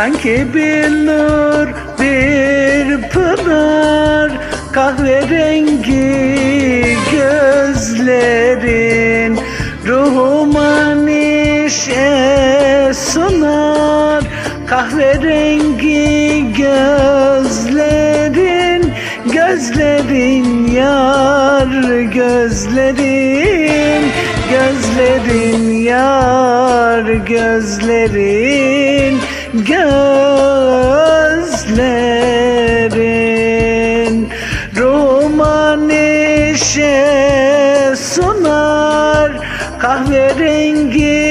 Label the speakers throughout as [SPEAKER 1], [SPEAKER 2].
[SPEAKER 1] Sanki bir nur bir pınar Kahverengi gözlerin Ruhuma neşe sunar. Kahverengi gözlerin Gözlerin yar gözlerin Gözlerin yar gözlerin Gözlerin Roma neşe sunar Kahverengi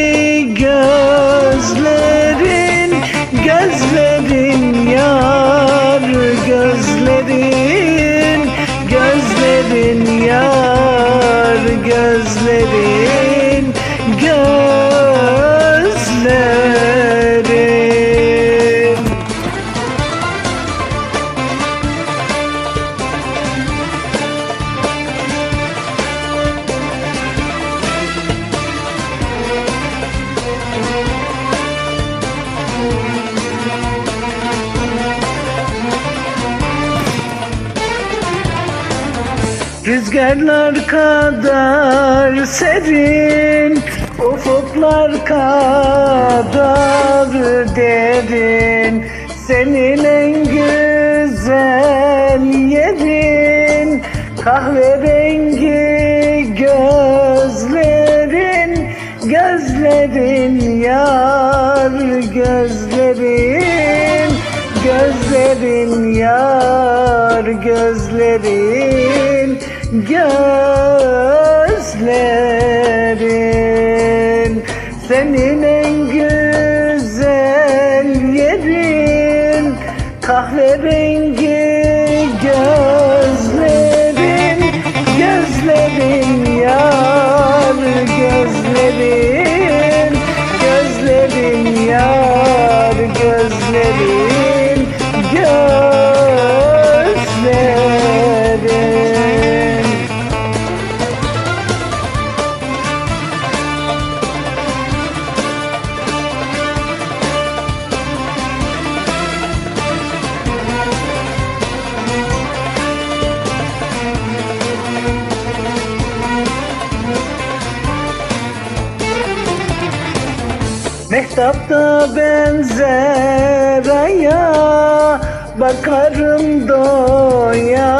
[SPEAKER 1] Rüzgarlar kadar serin Ufuklar kadar derin. Senin en güzel yerin Kahverengi gözlerin. Gözlerin yar gözlerin Gözlerin yar gözlerin Gözlerin Senin en güzel yerin. Kahverengi gözlerin Mehtapta benzer aya Bakarım doya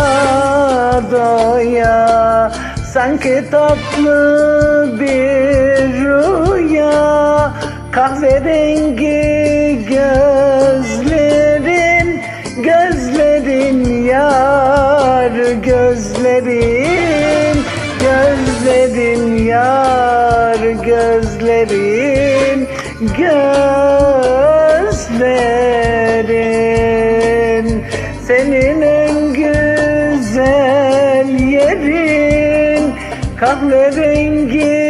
[SPEAKER 1] doya. Sanki tatlı bir rüya Kahverengi gözlerin Gözlerin yar gözlerin Gözlerin yar gözlerin Gözlerin Senin en güzel yerin. Kahverengi